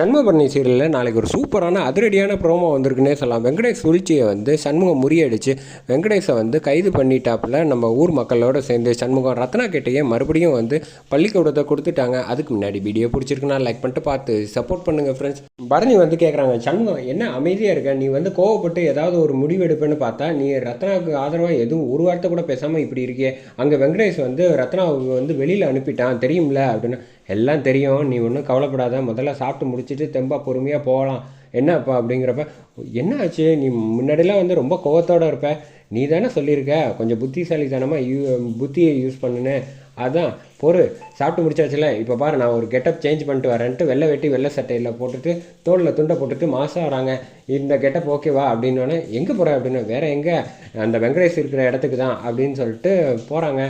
சண்முகபரணி சீரியலில் நாளைக்கு ஒரு சூப்பரான அதிரடியான ப்ரோமோ வந்திருக்குன்னே சொல்லலாம். வெங்கடேஷ் சூழ்ச்சியை வந்து சண்முகம் முறியடிச்சு வெங்கடேஷை வந்து கைது பண்ணிட்டாப்புல நம்ம ஊர் மக்களோட சேர்ந்து சண்முகம் ரத்னா கிட்டேயே மறுபடியும் வந்து பள்ளிக்கூடத்தை கொடுத்துட்டாங்க. அதுக்கு முன்னாடி வீடியோ பிடிச்சிருக்குன்னா லைக் பண்ணிட்டு பார்த்து சப்போர்ட் பண்ணுங்கள் ஃப்ரெண்ட்ஸ் பரணி வந்து கேட்குறாங்க சண்முகம் என்ன அமைதியாக இருக்க? நீ வந்து கோவப்பட்டு ஏதாவது ஒரு முடிவு எடுப்பேன்னு பார்த்தா நீ ரத்னாவுக்கு ஆதரவாக எதுவும் ஒரு வார்த்தை கூட பேசாமல் இப்படி இருக்கியே. அங்கே வெங்கடேஷ் வந்து ரத்னாவுக்கு வந்து வெளியில் அனுப்பிட்டான் தெரியும்ல? அப்படின்னு எல்லாம் தெரியும். நீ ஒன்றும் கவலைப்படாத. முதல்ல சாப்பிட்டு முடிச்சு முடிச்சிட்டு தெம்பாக பொறுமையாக போகலாம் என்னப்பா அப்படிங்கிறப்ப என்ன ஆச்சு? நீ முன்னாடிலாம் வந்து ரொம்ப கோவத்தோடு இருப்ப. நீ தானே சொல்லியிருக்க. கொஞ்சம் புத்திசாலித்தனமாக யூ புத்தியை யூஸ் பண்ணுன்னு. அதான். பொறு சாப்பிட்டு முடிச்சாச்சுல. இப்போ பாரு நான் ஒரு கெட்டப் சேஞ்ச் பண்ணிட்டு வரேன்ட்டு வெள்ளை வெட்டி வெள்ளை சட்டையில் போட்டுட்டு தோளில் துண்டை போட்டுட்டு மாதம் வராங்க. இந்த கெட்டப் ஓகேவா அப்படின்னோடனே எங்கே போகிறேன் அப்படின்னு? வேறு எங்கே? அந்த வெங்கடேஷ் இருக்கிற இடத்துக்கு தான். அப்படின்னு சொல்லிட்டு போகிறாங்க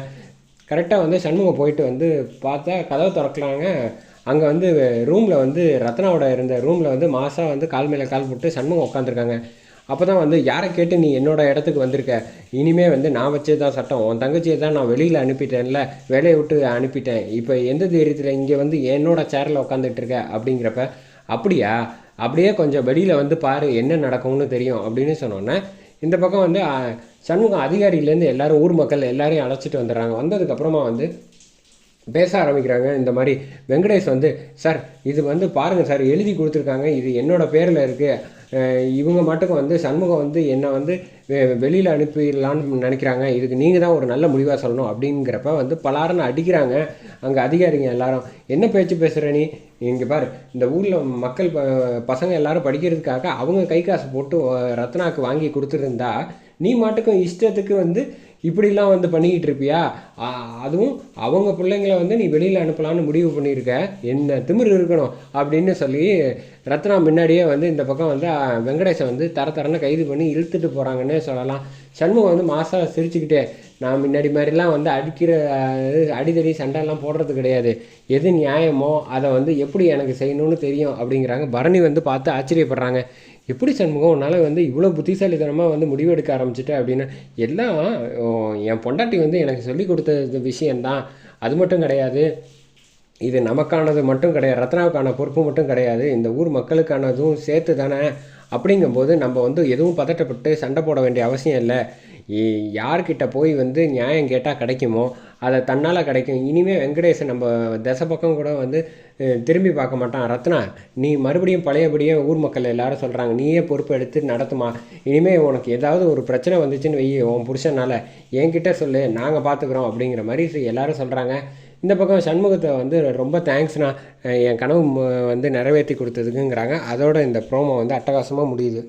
கரெக்டாக வந்து சண்முகம் போயிட்டு வந்து பார்த்தா கதவை திறக்கலாங்க. அங்கே வந்து ரூமில் வந்து ரத்னாவோட இருந்த ரூமில் வந்து மாசா வந்து கால் மேலே கால் போட்டு சண்முகம் உட்காந்துருக்காங்க அப்போ தான் வந்து யாரை கேட்டு நீ என்னோட இடத்துக்கு வந்திருக்க? இனிமே வந்து நான் வச்சே தான் சட்டம். உன் தங்கச்சியை தான் நான் வெளியில் அனுப்பிட்டேன்ல. வேலையை விட்டு அனுப்பிட்டேன். இப்போ எந்த தைரியத்தில் இங்கே வந்து என்னோட சேரில் உட்காந்துட்டு இருக்க? அப்படிங்கிறப்ப அப்படியா? அப்படியே கொஞ்சம் வெளியில் வந்து பாரு என்ன நடக்கும்னு தெரியும். அப்படின்னு சொன்னோன்னே இந்த பக்கம் வந்து சண்முகம் அதிகாரியிலேருந்து எல்லாரும் ஊர் மக்கள் எல்லாரையும் அழைச்சிட்டு வந்துடுறாங்க. வந்ததுக்கப்புறமா வந்து பேச ஆரம்பிக்கிறாங்க. இந்த மாதிரி வெங்கடேஷ் வந்து சார் இது வந்து பாருங்கள் சார் எழுதி கொடுத்துருக்காங்க. இது என்னோடய பேரில் இருக்குது இவங்க மட்டுக்கும் வந்து சண்முகம் வந்து என்னை வந்து வெளியில் அனுப்பிடலான்னு நினைக்கிறாங்க. இதுக்கு நீங்கள் தான் ஒரு நல்ல முடிவாக சொல்லணும். அப்படிங்கிறப்ப வந்து பலாரன்னு அடிக்கிறாங்க. அங்கே அதிகாரிங்க எல்லாரும் என்ன பேச்சு பேசுகிற நீ? இங்கே பாரு இந்த ஊரில் மக்கள் ப பசங்க எல்லாரும் படிக்கிறதுக்காக அவங்க கை காசு போட்டு ரத்னாவுக்கு ரத்னாக்கு வாங்கி கொடுத்துருந்தா நீ மாட்டுக்கும் இஷ்டத்துக்கு வந்து இப்படிலாம் வந்து பண்ணிக்கிட்டு இருப்பியா அதுவும் அவங்க பிள்ளைங்கள வந்து நீ வெளியில் அனுப்பலான்னு முடிவு பண்ணியிருக்க. என்ன திமிரு இருக்கணும் அப்படின்னு சொல்லி ரத்னா முன்னாடியே வந்து இந்த பக்கம் வந்து வெங்கடேஷை வந்து தர தரன்னு கைது பண்ணி இழுத்துட்டு போகிறாங்கன்னே சொல்லலாம். சண்முகம் வந்து மாசாக சிரிச்சுக்கிட்டே நான் முன்னாடி மாதிரிலாம் வந்து அடிக்கிற அடிதடி சண்டைலாம் போடுறது கிடையாது. எது நியாயமோ அதை வந்து எப்படி எனக்கு செய்யணும்னு தெரியும்? அப்படிங்கிறாங்க. பரணி வந்து பார்த்து ஆச்சரியப்படுறாங்க. எப்படி சண்முகம் உன்னால் வந்து இவ்வளோ புத்திசாலித்தனமாக வந்து முடிவெடுக்க ஆரம்பிச்சிட்ட? அப்படின்னு. எல்லாம் என் பொண்டாட்டி வந்து எனக்கு சொல்லி கொடுத்த விஷயந்தான் அது மட்டும் கிடையாது. இது நமக்கானது மட்டும் கிடையாது. ரத்னாவுக்கான பொறுப்பு மட்டும் கிடையாது. இந்த ஊர் மக்களுக்கானதும் சேர்த்து தானே அப்படிங்கும்போது நம்ம வந்து எதுவும் பதட்டப்பட்டு சண்டை போட வேண்டிய அவசியம் இல்லை. யார்கிட்ட போய் வந்து நியாயம் கேட்டால் கிடைக்குமோ அதை தன்னால் கிடைக்கும். இனிமேல் வெங்கடேசன் நம்ம தசை பக்கம் கூட வந்து திரும்பி பார்க்க மாட்டான். ரத்னா நீ மறுபடியும் பழையபடியே ஊர் மக்கள் எல்லாரும் சொல்கிறாங்க நீயே பொறுப்பு எடுத்து நடத்துமா? இனிமேல் உனக்கு ஏதாவது ஒரு பிரச்சனை வந்துச்சுன்னு வெய்ய உன் புருஷனால். என்கிட்ட சொல்லு நாங்கள் பார்த்துக்குறோம் அப்படிங்கிற மாதிரி எல்லாரும் சொல்கிறாங்க இந்த பக்கம் சண்முகத்தை வந்து ரொம்ப தேங்க்ஸ்ண்ணா என் கனவு வந்து நிறைவேற்றி கொடுத்ததுக்குங்கிறாங்க. அதோட இந்த ப்ரோமோ வந்து அட்டகாசமாக முடியுது.